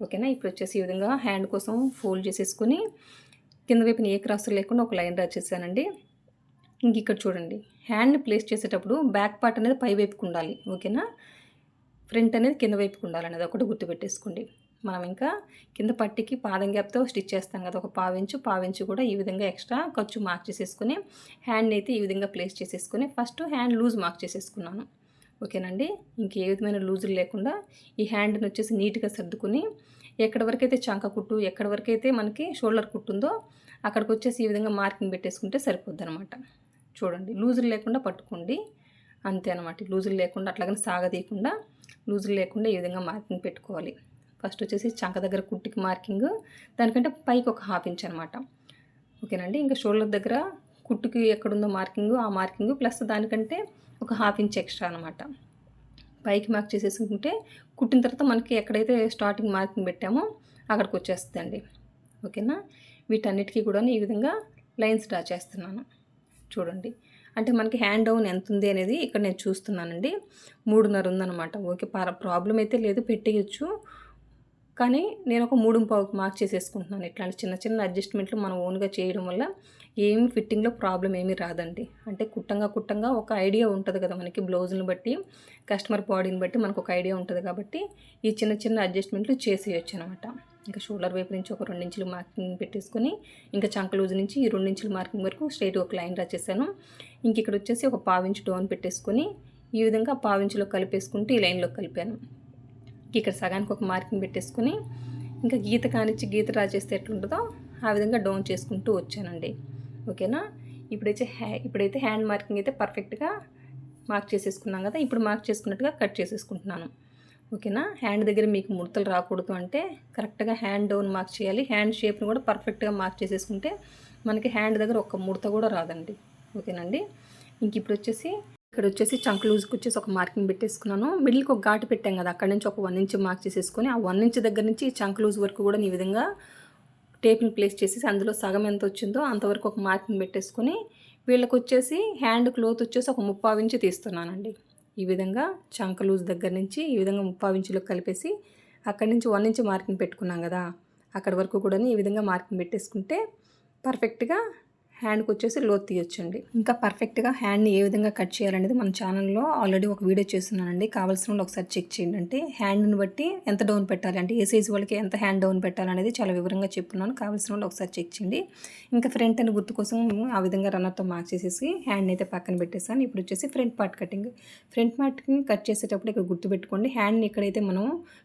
Speaker 1: ఓకేనా ఇప్పుడు వచ్చేసి ఈ విధంగా హ్యాండ్ కోసం ఫోల్డ్ చేసేసుకొని కింద వైపున ఏ క్రాస్ లేకుండా ఒక లైన్ డ్రా చేశానండి. ఇంక ఇక్కడ చూడండి. హ్యాండ్ని ప్లేస్ చేసేటప్పుడు బ్యాక్ పార్ట్ అనేది పై వైపుకు ఉండాలి ఓకేనా? ఫ్రంట్ అనేది కింద వైపుకు ఉండాలి అనేది ఒకటి గుర్తుపెట్టేసుకోండి. మనం ఇంకా కింద పట్టికి పాదం గ్యాప్తో స్టిచ్ చేస్తాం కదా ఒక పావించు పావించు కూడా ఈ విధంగా ఎక్స్ట్రా ఖర్చు మార్క్ చేసేసుకొని హ్యాండ్ అయితే ఈ విధంగా ప్లేస్ చేసేసుకొని ఫస్ట్ హ్యాండ్ లూజ్ మార్క్ చేసేసుకున్నాను ఓకేనండి? ఇంకే ఏ విధమైన లూజులు లేకుండా ఈ హ్యాండ్ని వచ్చేసి నీట్గా సర్దుకుని ఎక్కడి వరకైతే చంక కుట్టు ఎక్కడి వరకైతే మనకి షోల్డర్ కుట్టుందో అక్కడికి వచ్చేసి ఈ విధంగా మార్కింగ్ పెట్టేసుకుంటే సరిపోద్ది అనమాట చూడండి లూజులు లేకుండా పట్టుకోండి. అంతే అనమాట లూజులు లేకుండా అట్లాగని సాగదీయకుండా లూజులు లేకుండా ఈ విధంగా మార్కింగ్ పెట్టుకోవాలి. ఫస్ట్ వచ్చేసి చంక దగ్గర కుట్టికి మార్కింగ్ దానికంటే పైకి ఒక హాఫ్ ఇంచ్ అనమాట ఓకేనండి ఇంకా షోల్డర్ దగ్గర కుట్టుకి ఎక్కడుందో మార్కింగ్ ఆ మార్కింగ్ ప్లస్ దానికంటే ఒక హాఫ్ ఇంచ్ ఎక్స్ట్రా అనమాట పైకి మార్క్ చేసేసుకుంటే కుట్టిన తర్వాత మనకి ఎక్కడైతే స్టార్టింగ్ మార్కింగ్ పెట్టామో అక్కడికి వచ్చేస్తుందండి ఓకేనా? వీటన్నిటికీ కూడా ఈ విధంగా లైన్స్ డ్రా చేస్తున్నాను. చూడండి. అంటే మనకి హ్యాండ్ డౌన్ ఎంత ఉంది అనేది ఇక్కడ నేను చూస్తున్నానండి. మూడున్నర ఉందన్నమాట. ఓకే ప్రాబ్లం అయితే లేదు పెట్టేయచ్చు. కానీ నేను ఒక మూడు పావుకి మార్క్ చేసేసుకుంటున్నాను. ఇట్లాంటి చిన్న చిన్న అడ్జస్ట్మెంట్లు మనం ఓన్గా చేయడం వల్ల ఏమి ఫిట్టింగ్లో ప్రాబ్లం ఏమీ రాదండి. అంటే కుట్టంగా కుట్టంగా ఒక ఐడియా ఉంటుంది కదా మనకి బ్లౌజుని బట్టి కస్టమర్ బాడీని బట్టి మనకు ఒక ఐడియా ఉంటుంది కాబట్టి ఈ చిన్న చిన్న అడ్జస్ట్మెంట్లు చేసేయచ్చు అనమాట ఇంకా షోల్డర్ వైపు నుంచి ఒక రెండించులు మార్కింగ్ పెట్టేసుకొని ఇంకా చంకలూజ్ నుంచి ఈ రెండు ఇంచుల మార్కింగ్ వరకు స్ట్రైట్ ఒక లైన్ డ్రా చేశాను ఇంక ఇక్కడ వచ్చేసి ఒక పావించు డౌన్ పెట్టేసుకొని ఈ విధంగా పావించులో కలిపేసుకుంటూ ఈ లైన్లో కలిపాను. ఇక్కడ సగానికి ఒక మార్కింగ్ పెట్టేసుకొని ఇంకా గీత కానిచ్చి గీత డ్రా చేస్తే ఎట్లుంటుందో ఆ విధంగా డౌన్ చేసుకుంటూ వచ్చానండి. ఓకేనా? ఇప్పుడైతే హ్యా ఇప్పుడైతే హ్యాండ్ మార్కింగ్ అయితే పర్ఫెక్ట్గా మార్క్ చేసేసుకున్నాం కదా ఇప్పుడు మార్క్ చేసుకున్నట్టుగా కట్ చేసేసుకుంటున్నాను. ఓకేనా? హ్యాండ్ దగ్గర మీకు ముడతలు రాకూడదు అంటే కరెక్ట్గా హ్యాండ్ డౌన్ మార్క్ చేయాలి. హ్యాండ్ షేప్ని కూడా పర్ఫెక్ట్గా మార్క్ చేసేసుకుంటే మనకి హ్యాండ్ దగ్గర ఒక ముడత కూడా రాదండి. ఓకేనండి? ఇంక ఇప్పుడు వచ్చేసి ఇక్కడ వచ్చేసి చంక్ లూజ్కి వచ్చేసి ఒక మార్కింగ్ పెట్టేసుకున్నాను. మిడిల్కి ఒక ఘాటు పెట్టాం కదా అక్కడ నుంచి ఒక వన్ ఇంచ్ మార్క్ చేసేసుకొని ఆ వన్ ఇంచ్ దగ్గర నుంచి చంక్ లూజ్ వరకు కూడా ఈ విధంగా టేప్ని ప్లేస్ చేసేసి అందులో సగం ఎంత వచ్చిందో అంతవరకు ఒక మార్కింగ్ పెట్టేసుకొని వీళ్ళకి వచ్చేసి హ్యాండ్ క్లోత్ వచ్చేసి ఒక ముప్పావు ఇంచు తీస్తున్నానండి. ఈ విధంగా చంక లూజ్ దగ్గర నుంచి ఈ విధంగా ముప్పావు ఇంచులో కలిపేసి అక్కడి నుంచి వన్ ఇంచ్ మార్కింగ్ పెట్టుకున్నాం కదా అక్కడి వరకు కూడా ఈ విధంగా మార్కింగ్ పెట్టేసుకుంటే పర్ఫెక్ట్గా హ్యాండ్కి వచ్చేసి లోతు తీయొచ్చండి. ఇంకా పర్ఫెక్ట్గా హ్యాండ్ని ఏ విధంగా కట్ చేయాలనేది మన ఛానల్లో ఆల్రెడీ ఒక వీడియో చేస్తున్నానండి. కావాల్సిన వాళ్ళు ఒకసారి చెక్ చేయండి. అంటే హ్యాండ్ని బట్టి ఎంత డౌన్ పెట్టాలి? అంటే ఏ సైజు వాళ్ళకి ఎంత హ్యాండ్ డౌన్ పెట్టాలనేది చాలా వివరంగా చెప్తున్నాను. కావాల్సిన వాళ్ళు ఒకసారి చెక్ చేయండి. ఇంకా ఫ్రంట్ అని గుర్తు కోసం ఆ విధంగా రన్నర్తో మార్క్ చేసేసి హ్యాండ్ అయితే పక్కన పెట్టేసాను ఇప్పుడు వచ్చేసి ఫ్రంట్ పార్ట్ కటింగ్. ఫ్రంట్ పార్ట్ని కట్ చేసేటప్పుడు ఇక్కడ గుర్తుపెట్టుకోండి హ్యాండ్ని ఎక్కడైతే మనం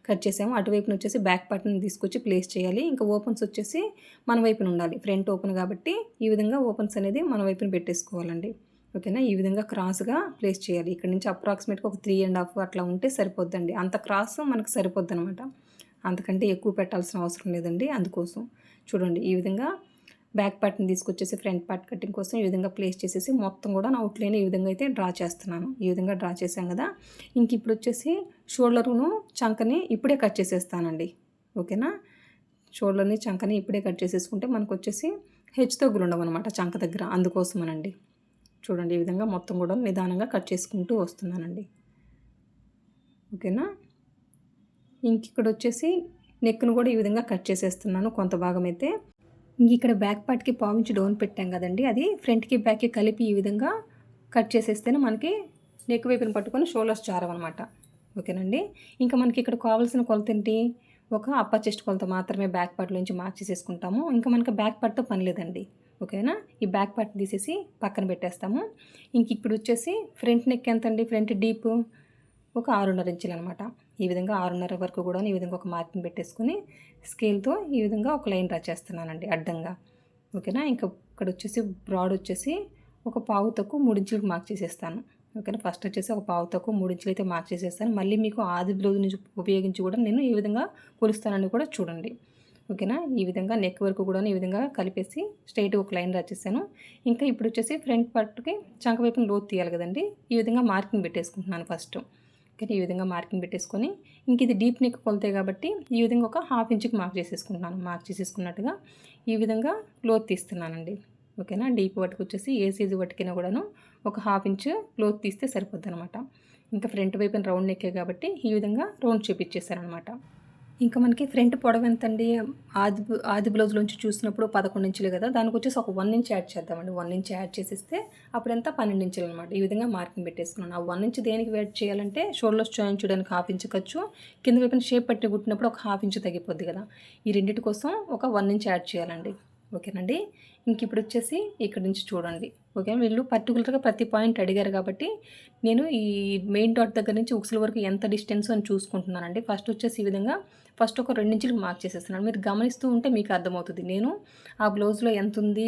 Speaker 1: కట్ చేసామో. అటువైపున వచ్చేసి బ్యాక్ పార్ట్ని తీసుకొచ్చి ప్లేస్ చేయాలి. ఇంకా ఓపెన్స్ వచ్చేసి మన వైపున ఉండాలి. ఫ్రంట్ ఓపెన్ కాబట్టి ఈ విధంగా ఓపెన్స్ అనేది మన వైపున పెట్టేసుకోవాలండి. ఓకేనా? ఈ విధంగా క్రాస్గా ప్లేస్ చేయాలి. ఇక్కడ నుంచి అప్రాక్సిమేట్గా ఒక త్రీ అండ్ హాఫ్ అట్లా ఉంటే సరిపోద్దండి. అంత క్రాస్ మనకు సరిపోద్ది అనమాట అంతకంటే ఎక్కువ పెట్టాల్సిన అవసరం లేదండి. అందుకోసం చూడండి ఈ విధంగా బ్యాక్ పార్ట్ని తీసుకొచ్చేసి ఫ్రంట్ పార్ట్ కటింగ్ కోసం ఈ విధంగా ప్లేస్ చేసేసి మొత్తం కూడా నా అవుట్లైన్ ఈ విధంగా అయితే డ్రా చేస్తున్నాను. ఈ విధంగా డ్రా చేశాం కదా? ఇంక ఇప్పుడు వచ్చేసి షోల్డర్ను చంకని ఇప్పుడే కట్ చేసేస్తానండి. ఓకేనా? షోల్డర్ని చంకని ఇప్పుడే కట్ చేసేసుకుంటే మనకు వచ్చేసి హెచ్తో ఉండవు అనమాట చంక దగ్గర. అందుకోసమనండి. చూడండి ఈ విధంగా మొత్తం కూడా నిదానంగా కట్ చేసుకుంటూ వస్తున్నానండి. ఓకేనా? ఇంక ఇక్కడ వచ్చేసి నెక్ను కూడా ఈ విధంగా కట్ చేసేస్తున్నాను కొంత భాగం అయితే ఇంక ఇక్కడ బ్యాక్ పార్ట్కి పావించి డౌన్ పెట్టాం కదండి అది ఫ్రంట్కి బ్యాక్కి కలిపి ఈ విధంగా కట్ చేసేస్తేనే మనకి నెక్ వైపుని పట్టుకొని షోల్డర్స్ జారవన్నమాట. ఓకేనండి? ఇంకా మనకి ఇక్కడ కావాల్సిన కొలత ఏంటి? ఒక అప్పర్ చెస్ట్ కొలత మాత్రమే బ్యాక్ పార్ట్ నుంచి మార్క్ చేసేసుకుంటాము. ఇంకా మనకి బ్యాక్ పార్ట్తో పని లేదండి. ఓకేనా ఈ బ్యాక్ పార్ట్ తీసేసి పక్కన పెట్టేస్తాము. ఇంక ఇప్పుడు వచ్చేసి ఫ్రంట్ నెక్ ఎంత అండి ఫ్రంట్ డీప్ ఒక ఆరున్నర ఇంచులు అనమాట ఈ విధంగా ఆరున్నర వరకు కూడా ఈ విధంగా ఒక మార్కింగ్ పెట్టేసుకుని స్కేల్తో ఈ విధంగా ఒక లైన్ డ్రా చేస్తున్నానండి అడ్డంగా. ఓకేనా ఇంకా ఇక్కడ వచ్చేసి బ్రాడ్ వచ్చేసి ఒక పావు తక్కువ మూడించులకు మార్క్ చేసేస్తాను. ఓకేనా? ఫస్ట్ వచ్చేసి ఒక పావు తక్కువ మూడించులు అయితే మార్క్ చేసేస్తాను. మళ్ళీ మీకు ఆది బ్లౌజ్ నుంచి ఉపయోగించి కూడా నేను ఈ విధంగా కొలుస్తానని కూడా చూడండి. ఓకేనా? ఈ విధంగా నెక్ వరకు కూడా ఈ విధంగా కలిపేసి స్ట్రైట్ ఒక లైన్ రాచేసాను ఇంకా ఇప్పుడు వచ్చేసి ఫ్రంట్ పార్ట్కి చంక వైపున లోతు తీయాలి కదండి. ఈ విధంగా మార్కింగ్ పెట్టేసుకుంటున్నాను ఫస్ట్. ఓకే ఈ విధంగా మార్కింగ్ పెట్టేసుకొని ఇంక ఇది డీప్ నెక్ కొలితే కాబట్టి ఈ విధంగా ఒక హాఫ్ ఇంచుకి మార్క్ చేసేసుకుంటున్నాను. మార్క్ చేసేసుకున్నట్టుగా ఈ విధంగా లోతు తీస్తున్నానండి. ఓకేనా? డీప్ వాటికి వచ్చేసి ఏ సైజు వాటికైనా కూడాను ఒక హాఫ్ ఇంచ్ క్లోత్ తీస్తే సరిపోద్ది అనమాట ఇంకా ఫ్రంట్ వైపున రౌండ్ నెక్కే కాబట్టి ఈ విధంగా రౌండ్ చూపించేశారనమాట ఇంకా మనకి ఫ్రంట్ పొడవు ఎంత అండి ఆది ఆది బ్లౌజ్లోంచి చూసినప్పుడు పదకొండు ఇంచులు కదా? దానికి వచ్చేసి ఒక వన్ ఇంచ్ యాడ్ చేద్దామండి. వన్ ఇంచ్ యాడ్ చేసేస్తే అప్పుడంతా పన్నెండు ఇంచులు అనమాట ఈ విధంగా మార్కింగ్ పెట్టేసుకున్నాను. ఆ వన్ ఇంచ్ దేనికి యాడ్ చేయాలంటే షోల్డర్స్ జాయిన్ చేయడానికి హాఫ్ ఇంచ్ ఖర్చు. కింద వైపున షేప్ పట్టి కుట్టినప్పుడు ఒక హాఫ్ ఇంచ్ తగ్గిపోద్ది కదా? ఈ రెండింటి కోసం ఒక వన్ ఇంచ్ యాడ్ చేయాలండి. ఓకేనండి? ఇంక ఇప్పుడు వచ్చేసి ఇక్కడ నుంచి చూడండి. ఓకే వీళ్ళు పర్టికులర్గా ప్రతి పాయింట్ అడిగారు కాబట్టి నేను ఈ మెయిన్ డాట్ దగ్గర నుంచి ఉక్సుల వరకు ఎంత డిస్టెన్స్ అని చూసుకుంటున్నానండి. ఫస్ట్ వచ్చేసి ఈ విధంగా ఫస్ట్ ఒక రెండు ఇంచులకు మార్క్ చేసేస్తున్నాను. మీరు గమనిస్తూ ఉంటే మీకు అర్థమవుతుంది. నేను ఆ బ్లౌజ్లో ఎంత ఉంది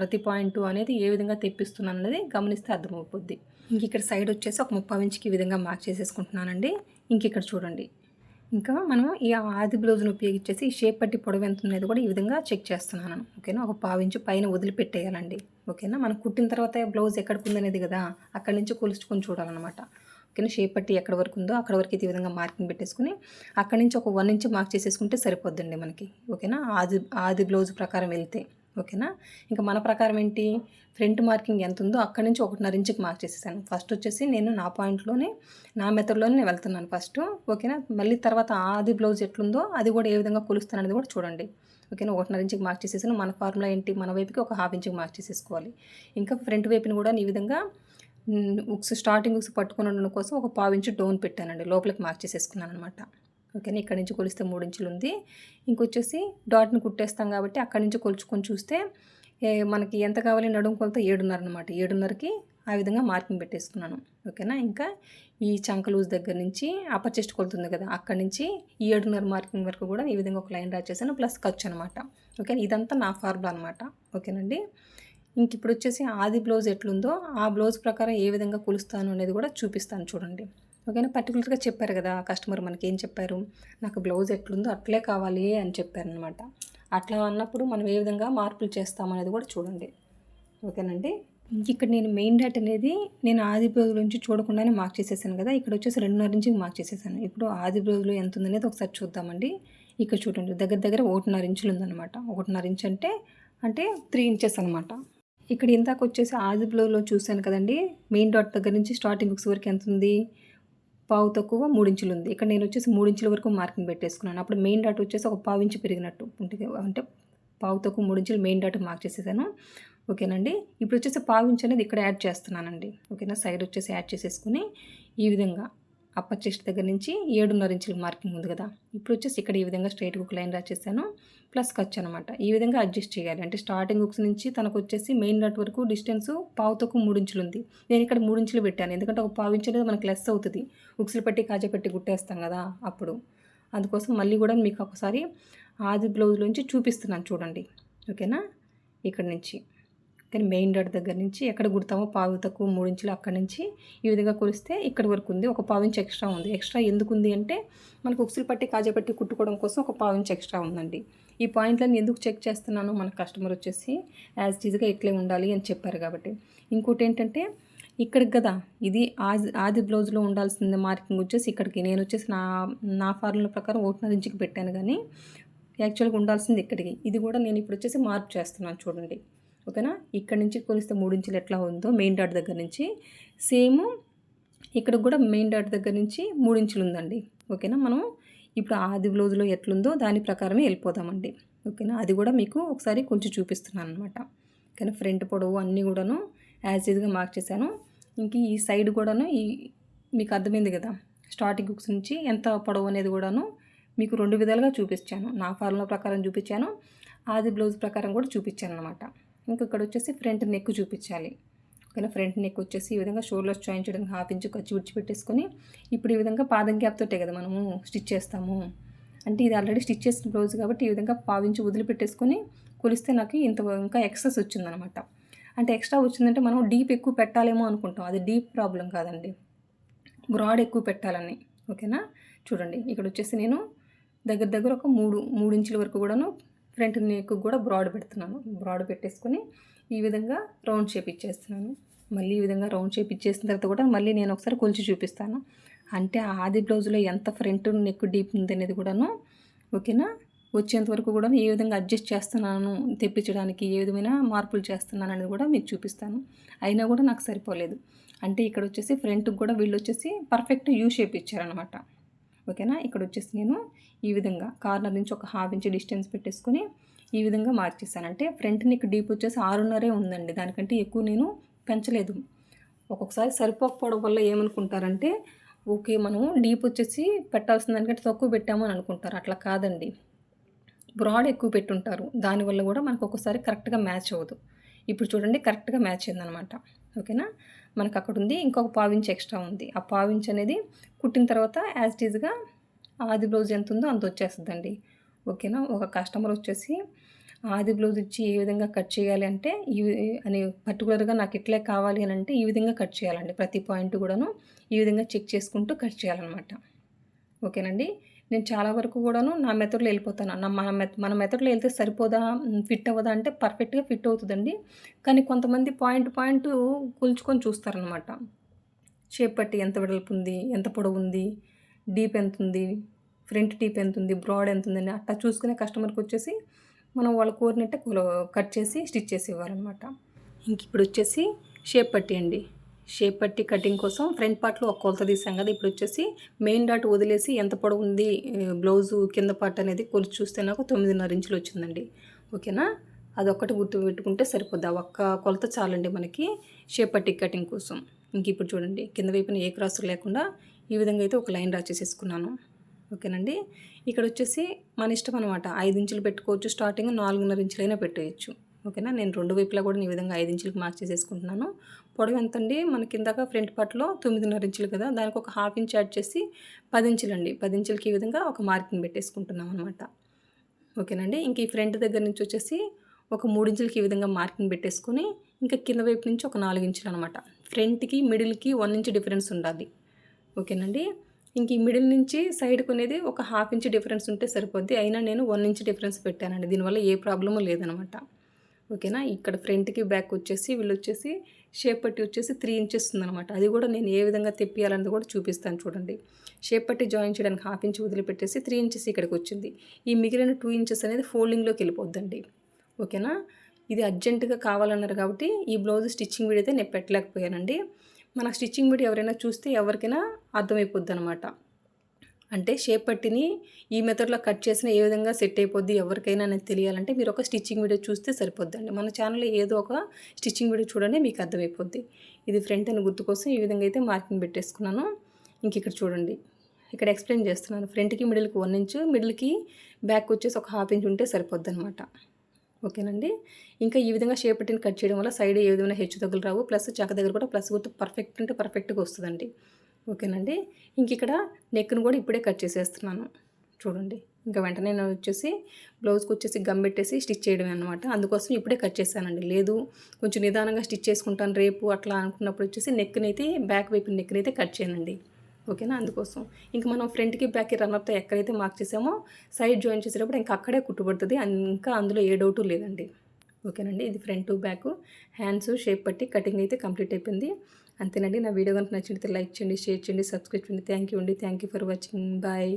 Speaker 1: ప్రతి పాయింట్ అనేది ఏ విధంగా తెప్పిస్తున్నాను అనేది గమనిస్తే అర్థమైపోద్ది ఇంక ఇక్కడ సైడ్ వచ్చేసి ఒక ముప్పై ఇంచుకి ఈ విధంగా మార్క్ చేసేసుకుంటున్నానండి. ఇంక ఇక్కడ చూడండి. ఇంకా మనం ఈ ఆది బ్లౌజ్ను ఉపయోగించేసి ఈ షేప్ పట్టి పొడవు ఎంత ఉన్నది కూడా ఈ విధంగా చెక్ చేస్తున్నాను ఓకేనా? ఒక పావించు పైన వదిలిపెట్టేయాలండి ఓకేనా? మనం కుట్టిన తర్వాత బ్లౌజ్ ఎక్కడికి ఉందనేది కదా అక్కడి నుంచి కొలుచుకొని చూడాలన్నమాట ఓకేనా? షేప్ పట్టి ఎక్కడ వరకు ఉందో అక్కడ వరకు ఈ విధంగా మార్కింగ్ పెట్టేసుకుని అక్కడి నుంచి ఒక వన్ ఇంచ్ మార్క్ చేసేసుకుంటే సరిపోద్దండి మనకి ఓకేనా? ఆది ఆది బ్లౌజ్ ప్రకారం వెళ్తే. ఓకేనా? ఇంకా మన ప్రకారం ఏంటి? ఫ్రంట్ మార్కింగ్ ఎంత ఉందో అక్కడి నుంచి ఒకటిన్నర ఇంచుకి మార్క్ చేసేసాను. ఫస్ట్ వచ్చేసి నేను నా పాయింట్లోనే నా మెథడ్లోనే నేను వెళ్తున్నాను ఫస్ట్ ఓకేనా? మళ్ళీ తర్వాత ఆది బ్లౌజ్ ఎట్లుందో అది కూడా ఏ విధంగా కొలుస్తాను అనేది కూడా చూడండి. ఓకేనా? ఒకటిన్నర ఇంచుకి మార్క్ చేసేసాను. మన ఫార్ములా ఏంటి? మన వైపుకి ఒక హాఫ్ ఇంచుకి మార్క్ చేసేసుకోవాలి. ఇంకా ఫ్రంట్ వైపుని కూడా ఈ విధంగా ఉక్స్ స్టార్టింగ్ ఉక్స్ పట్టుకుని ఉండడం కోసం ఒక పావు ఇంచు డౌన్ పెట్టానండి. లోపలికి మార్క్ చేసేసుకున్నాను అనమాట ఓకేనా? ఇక్కడ నుంచి కొలిస్తే మూడు ఇంచులు ఉంది. ఇంకొచ్చేసి డాట్ని కుట్టేస్తాం కాబట్టి అక్కడి నుంచి కొలుచుకొని చూస్తే మనకి ఎంత కావాలి? నడుము కొలత ఏడున్నర అనమాట ఏడున్నరకి ఆ విధంగా మార్కింగ్ పెట్టేసుకున్నాను ఓకేనా? ఇంకా ఈ చంక లూజ్ దగ్గర నుంచి అప్పర్ చెస్ట్ కొలుతుంది కదా అక్కడి నుంచి ఈ ఏడున్నర మార్కింగ్ వరకు కూడా ఈ విధంగా ఒక లైన్ డ్రా చేశాను. ప్లస్ ఖర్చు అనమాట ఓకే ఇదంతా నా ఫార్ములా అనమాట ఓకేనండి ఇంక ఇప్పుడు వచ్చేసి ఆది బ్లౌజ్ ఎట్లుందో ఆ బ్లౌజ్ ప్రకారం ఏ విధంగా కొలుస్తాను అనేది కూడా చూపిస్తాను చూడండి. ఓకేనా? పర్టికులర్గా చెప్పారు కదా కస్టమర్ మనకి ఏం చెప్పారు? నాకు బ్లౌజ్ ఎట్లుందో అట్లే కావాలి అని చెప్పారనమాట అట్లా అన్నప్పుడు మనం ఏ విధంగా మార్పులు చేస్తామనేది కూడా చూడండి. ఓకేనండి? ఇక్కడ నేను మెయిన్ డాట్ అనేది నేను ఆది బ్లౌజ్ నుంచి చూడకుండానే మార్క్ చేసేసాను కదా. ఇక్కడ వచ్చేసి రెండున్నర నుంచి మార్క్ చేసేసాను. ఇప్పుడు ఆది బ్లౌజ్లో ఎంత ఉందనేది ఒకసారి చూద్దామండి. ఇక్కడ చూడండి దగ్గర దగ్గర ఒకటిన్నర ఇంచులు ఉందన్నమాట. ఒకటిన్నర ఇంచ్ అంటే అంటే త్రీ ఇంచెస్ అనమాట ఇక్కడ ఇందాక వచ్చేసి ఆది బ్లోలో చూశాను కదండి. మెయిన్ డాట్ దగ్గర నుంచి స్టార్టింగ్ బుక్స్ వరకు ఎంత ఉంది? పావు తక్కువ మూడించులు ఉంది ఇక్కడ నేను వచ్చేసి మూడించుల వరకు మార్కింగ్ పెట్టేసుకున్నాను. అప్పుడు మెయిన్ డాట్ వచ్చేసి ఒక పావు ఇంచు పెరిగినట్టు ఉంటుంది. అంటే పావు తక్కువ మూడించులు మెయిన్ డాట్ మార్క్ చేసేసాను. ఓకేనండి? ఇప్పుడు వచ్చేసి పావు ఇంచు అనేది ఇక్కడ యాడ్ చేస్తున్నానండి. ఓకేనా? సైడ్ వచ్చేసి యాడ్ చేసేసుకుని ఈ విధంగా అప్పర్ చెస్ట్ దగ్గర నుంచి ఏడున్నర ఇంచుల మార్కింగ్ ఉంది కదా. ఇప్పుడు వచ్చేసి ఇక్కడ ఈ విధంగా స్ట్రైట్గా ఒక లైన్ రాసేసాను ప్లస్ ఖర్చు అనమాట ఈ విధంగా అడ్జస్ట్ చేయాలి. అంటే స్టార్టింగ్ హుక్స్ నుంచి తనకు వచ్చేసి మెయిన్ నట్ వరకు డిస్టెన్స్ పావుతోకు మూడు ఇంచులు ఉంది. నేను ఇక్కడ మూడు ఇంచులు పెట్టాను. ఎందుకంటే ఒక పావు ఇంచు అనేది మనకు లెస్ అవుతుంది. హుక్స్లు పెట్టి కాజా పెట్టి గుట్టేస్తాం కదా అప్పుడు. అందుకోసం మళ్ళీ కూడా మీకు ఒకసారి ఆది బ్లౌజ్లోంచి చూపిస్తున్నాను చూడండి. ఓకేనా? ఇక్కడ నుంచి. కానీ మెయిన్ డాట్ దగ్గర నుంచి ఎక్కడ కుడతామో పావు తక్కువ మూడు ఇంచులు అక్కడ నుంచి ఈ విధంగా కొలిస్తే ఇక్కడ వరకు ఉంది. ఒక పావు ఇంచు ఎక్స్ట్రా ఉంది. ఎక్స్ట్రా ఎందుకు ఉంది అంటే మనకు ఉక్సులు పట్టి కాజా పట్టి కుట్టుకోవడం కోసం ఒక పావు ఇంచు ఎక్స్ట్రా ఉందండి. ఈ పాయింట్లను ఎందుకు చెక్ చేస్తున్నాను మన కస్టమర్ వచ్చేసి యాజ్ ఈజ్గా ఇట్లే ఉండాలి అని చెప్పారు కాబట్టి. ఇంకోటి ఏంటంటే ఇక్కడికి కదా ఇది ఆది ఆది బ్లౌజ్లో ఉండాల్సింది మార్కింగ్ వచ్చేసి ఇక్కడికి. నేను వచ్చేసి నా నా ఫార్ముల ప్రకారం ఒకటిన్నర ఇంచుకి పెట్టాను కానీ యాక్చువల్గా ఉండాల్సింది ఇక్కడికి. ఇది కూడా నేను ఇప్పుడు వచ్చేసి మార్క్ చేస్తున్నాను చూడండి. ఓకేనా? ఇక్కడ నుంచి కొలిస్తే మూడించులు ఎట్లా ఉందో మెయిన్ డాట్ దగ్గర నుంచి. సేమ్ ఇక్కడ కూడా మెయిన్ డాట్ దగ్గర నుంచి మూడించులు ఉందండి. ఓకేనా? మనం ఇప్పుడు ఆది బ్లౌజ్లో ఎట్లుందో దాని ప్రకారమే వెళ్ళిపోదామండి. ఓకేనా? అది కూడా మీకు ఒకసారి కొంచెం చూపిస్తున్నాను అనమాట ఓకేనా? ఫ్రంట్ పొడవు అన్నీ కూడాను యాజ్ ఈజ్గా మార్క్ చేశాను. ఇంక ఈ సైడ్ కూడాను ఈ మీకు అర్థమైంది కదా? స్టార్టింగ్ బుక్స్ నుంచి ఎంత పొడవు అనేది కూడాను మీకు రెండు విధాలుగా చూపించాను. నా ఫార్ములా ప్రకారం చూపించాను. ఆది బ్లౌజ్ ప్రకారం కూడా చూపించాను అనమాట ఇంక ఇక్కడ వచ్చేసి ఫ్రంట్ నెక్ చూపించాలి. ఓకేనా? ఫ్రంట్ నెక్ వచ్చేసి ఈ విధంగా షోల్డర్స్ జాయిన్ చేయడానికి హాఫ్ ఇంచ్ ఖర్చు విడిచిపెట్టేసుకొని ఇప్పుడు ఈ విధంగా పాదం గ్యాప్ తోటే కదా మనము స్టిచ్ చేస్తాము. అంటే ఇది ఆల్రెడీ స్టిచ్ చేసిన బ్లౌజ్ కాబట్టి ఈ విధంగా పావించి వదిలిపెట్టేసుకొని కొలిస్తే నాకు ఇంత ఇంకా ఎక్సెస్ వచ్చిందనమాట అంటే ఎక్స్ట్రా వచ్చిందంటే మనం డీప్ ఎక్కువ పెట్టాలేమో అనుకుంటాం. అది డీప్ ప్రాబ్లం కాదండి. బ్రాడ్ ఎక్కువ పెట్టాలని. ఓకేనా? చూడండి ఇక్కడ వచ్చేసి నేను దగ్గర దగ్గర ఒక మూడు మూడు ఇంచుల వరకు కూడాను ఫ్రంట్ నెక్ కూడా బ్రాడ్ పెడుతున్నాను. బ్రాడ్ పెట్టేసుకొని ఈ విధంగా రౌండ్ షేప్ ఇచ్చేస్తున్నాను. మళ్ళీ ఈ విధంగా రౌండ్ షేప్ ఇచ్చేసిన తర్వాత కూడా మళ్ళీ నేను ఒకసారి కొలిచి చూపిస్తాను. అంటే ఆది బ్లౌజ్లో ఎంత ఫ్రంట్ నెక్ డీప్ ఉంది అనేది కూడాను ఓకేనా? వచ్చేంత వరకు కూడా ఏ విధంగా అడ్జస్ట్ చేస్తున్నాను తెప్పించడానికి ఏ విధమైన మార్పులు చేస్తున్నాను అనేది కూడా మీకు చూపిస్తాను. అయినా కూడా నాకు సరిపోలేదు. అంటే ఇక్కడ వచ్చేసి ఫ్రంట్కి కూడా వీళ్ళు వచ్చేసి పర్ఫెక్ట్ యూ షేప్ ఇచ్చారనమాట ఓకేనా? ఇక్కడ వచ్చేసి నేను ఈ విధంగా కార్నర్ నుంచి ఒక హాఫ్ ఇంచ్ డిస్టెన్స్ పెట్టేసుకొని ఈ విధంగా మార్చేసాను అంటే ఫ్రంట్ నెక్ డీప్ వచ్చేసి ఆరున్నరే ఉందండి. దానికంటే ఎక్కువ నేను పెంచలేదు. ఒక్కొక్కసారి సరిపోకపోవడం వల్ల ఏమనుకుంటారంటే ఓకే మనం డీప్ వచ్చేసి పెట్టాల్సిన దానికంటే తక్కువ పెట్టాము అని అనుకుంటారు. అట్లా కాదండి. బ్రాడ్ ఎక్కువ పెట్టుంటారు. దానివల్ల కూడా మనకు ఒక్కోసారి కరెక్ట్గా మ్యాచ్ అవ్వదు. ఇప్పుడు చూడండి కరెక్ట్గా మ్యాచ్ అయిందనమాట. ఓకేనా? మనకు అక్కడ ఉంది ఇంకొక పావించ్ ఎక్స్ట్రా ఉంది. ఆ పావించ్ అనేది కుట్టిన తర్వాత యాజ్ టీజ్గా ఆది బ్లౌజ్ ఎంత ఉందో అంత వచ్చేస్తుందండి. ఓకేనా? ఒక కస్టమర్ వచ్చేసి ఆది బ్లౌజ్ ఇచ్చి ఏ విధంగా కట్ చేయాలి అంటే ఈ అని పర్టికులర్గా నాకు ఇట్లే కావాలి అని అంటే ఈ విధంగా కట్ చేయాలండి. ప్రతి పాయింట్ కూడాను ఈ విధంగా చెక్ చేసుకుంటూ కట్ చేయాలన్నమాట. ఓకేనండి? నేను చాలా వరకు కూడాను నా మెథడ్లో వెళ్ళిపోతాను. నా మన మెథ మన మెథడ్లో వెళ్తే సరిపోదా ఫిట్ అవ్వదా అంటే పర్ఫెక్ట్గా ఫిట్ అవుతుందండి. కానీ కొంతమంది పాయింట్ పాయింట్ కూల్చుకొని చూస్తారనమాట షేప్ పట్టి ఎంత వెడల్పు ఉంది ఎంత పొడవు ఉంది డీప్ ఎంత ఉంది ఫ్రంట్ డీప్ ఎంత ఉంది బ్రాడ్ ఎంత ఉందని అట్లా చూసుకునే కస్టమర్కి వచ్చేసి మనం వాళ్ళు కోరినట్టే కట్ చేసి స్టిచ్ చేసి ఇవ్వాలన్నమాట. ఇంక ఇప్పుడు వచ్చేసి షేప్ పట్టి అండి. షేప్ పట్టి కటింగ్ కోసం ఫ్రంట్ పార్ట్లో ఒక కొలత తీసాం కదా ఇప్పుడు వచ్చేసి మెయిన్ డాట్ వదిలేసి ఎంత పొడవు ఉంది బ్లౌజు కింద పార్ట్ అనేది కొలిచి చూస్తే నాకు తొమ్మిదిన్నర ఇంచులు వచ్చిందండి. ఓకేనా? అదొక్కటి గుర్తు పెట్టుకుంటే సరిపోద్ది. ఒక్క కొలత చాలండి మనకి షేప్ పట్టి కటింగ్ కోసం. ఇంక ఇప్పుడు చూడండి కింద వైపున ఏ క్రాస్ లేకుండా ఈ విధంగా అయితే ఒక లైన్ డ్రా చేసేసుకున్నాను. ఓకేనండి? ఇక్కడ వచ్చేసి మన ఇష్టం అనమాట ఐదు ఇంచులు పెట్టుకోవచ్చు స్టార్టింగ్ నాలుగున్నర ఇంచులైనా పెట్టేయచ్చు. ఓకేనా? నేను రెండు వైపులా కూడా ఈ విధంగా ఐదు ఇంచులకు మార్క్ చేసేసుకుంటున్నాను. పొడవు ఎంత అండి మనకి ఇందాక ఫ్రంట్ పార్ట్లో తొమ్మిదిన్నర ఇంచులు కదా దానికి ఒక హాఫ్ ఇంచ్ యాడ్ చేసి పది ఇంచులు అండి పది ఇంచులకి ఈ విధంగా ఒక మార్కింగ్ పెట్టేసుకుంటున్నాం అనమాట ఓకేనండి? ఇంక ఈ ఫ్రంట్ దగ్గర నుంచి వచ్చేసి ఒక మూడు ఇంచులకి ఈ విధంగా మార్కింగ్ పెట్టేసుకొని ఇంకా కింద వైపు నుంచి ఒక నాలుగు ఇంచులు అనమాట ఫ్రంట్కి మిడిల్కి వన్ ఇంచ్ డిఫరెన్స్ ఉండాలి. ఓకేనండి? ఇంక ఈ మిడిల్ నుంచి సైడ్కి అనేది ఒక హాఫ్ ఇంచ్ డిఫరెన్స్ ఉంటే సరిపోద్ది. అయినా నేను వన్ ఇంచ్ డిఫరెన్స్ పెట్టానండి. దీనివల్ల ఏ ప్రాబ్లము లేదనమాట ఓకేనా? ఇక్కడ ఫ్రంట్కి బ్యాక్ వచ్చేసి వీళ్ళు వచ్చేసి షేప్ పట్టి వచ్చేసి త్రీ ఇంచెస్ ఉందనమాట అది కూడా నేను ఏ విధంగా తెప్పియాలన్నది కూడా చూపిస్తాను చూడండి. షేప్ పట్టి జాయిన్ చేయడానికి హాఫ్ ఇంచ్ వదిలిపెట్టేసి త్రీ ఇంచెస్ ఇక్కడికి వచ్చింది. ఈ మిగిలిన టూ ఇంచెస్ అనేది ఫోల్డింగ్లోకి వెళ్ళిపోద్దండి. ఓకేనా? ఇది అర్జెంటుగా కావాలన్నారు కాబట్టి ఈ బ్లౌజ్ స్టిచ్చింగ్ వీడియో అయితే నేను పెట్టలేకపోయానండి. మన స్టిచ్చింగ్ వీడియో ఎవరైనా చూస్తే ఎవరికైనా అర్థమైపోద్ది అనమాట అంటే షేప్ పట్టిని ఈ మెథడ్లో కట్ చేసిన ఏ విధంగా సెట్ అయిపోద్ది ఎవరికైనా అనేది తెలియాలంటే మీరు ఒక స్టిచ్చింగ్ వీడియో చూస్తే సరిపోద్దండి. మన ఛానల్లో ఏదో ఒక స్టిచ్చింగ్ వీడియో చూడండి మీకు అర్థమైపోద్ది. ఇది ఫ్రంట్ అని గుర్తు కోసం ఈ విధంగా అయితే మార్కింగ్ పెట్టేసుకున్నాను. ఇంక ఇక్కడ చూడండి. ఇక్కడ ఎక్స్ప్లెయిన్ చేస్తున్నాను. ఫ్రంట్కి మిడిల్కి వన్ ఇంచ్ మిడిల్కి బ్యాక్ వచ్చేసి ఒక హాఫ్ ఇంచ్ ఉంటే సరిపోద్ది అనమాట ఓకేనండి? ఇంకా ఈ విధంగా షేప్ పట్టిన కట్ చేయడం వల్ల సైడ్ ఏ విధమైన హెచ్చు తగ్గులు రావు. ప్లస్ చక్క దగ్గర కూడా ప్లస్ గుర్తు పర్ఫెక్ట్ అంటే పర్ఫెక్ట్గా వస్తుందండి. ఓకేనండి. ఇంక ఇక్కడ నెక్ను కూడా ఇప్పుడే కట్ చేసేస్తున్నాను. చూడండి. ఇంకా వెంటనే నేను వచ్చేసి బ్లౌజ్కి వచ్చేసి గమ్ పెట్టేసి స్టిచ్ చేయడమే అనమాట అందుకోసం ఇప్పుడే కట్ చేశానండి. లేదు కొంచెం నిదానంగా స్టిచ్ చేసుకుంటాను రేపు అట్లా అనుకున్నప్పుడు వచ్చేసి నెక్నైతే బ్యాక్ వైపు నెక్నైతే కట్ చేయనండి. ఓకేనా? అందుకోసం. ఇంక మనం ఫ్రంట్కి బ్యాక్కి రన్అప్తో ఎక్కడైతే మార్క్ చేసామో సైడ్ జాయిన్ చేసేటప్పుడు ఇంకా అక్కడే కుట్టుబడుతుంది. ఇంకా అందులో ఏ డౌటు లేదండి. ఓకేనండి. ఇది ఫ్రంట్ బ్యాక్. హ్యాండ్స్ షేప్ పట్టి కటింగ్ అయితే కంప్లీట్ అయిపోయింది. అంతేనండి. నా వీడియో కనుక నచ్చినట్లయితే లైక్ చేయండి షేర్ చేయండి సబ్స్క్రైబ్ చేయండి. థ్యాంక్ యూ అండి. Thank you for watching bye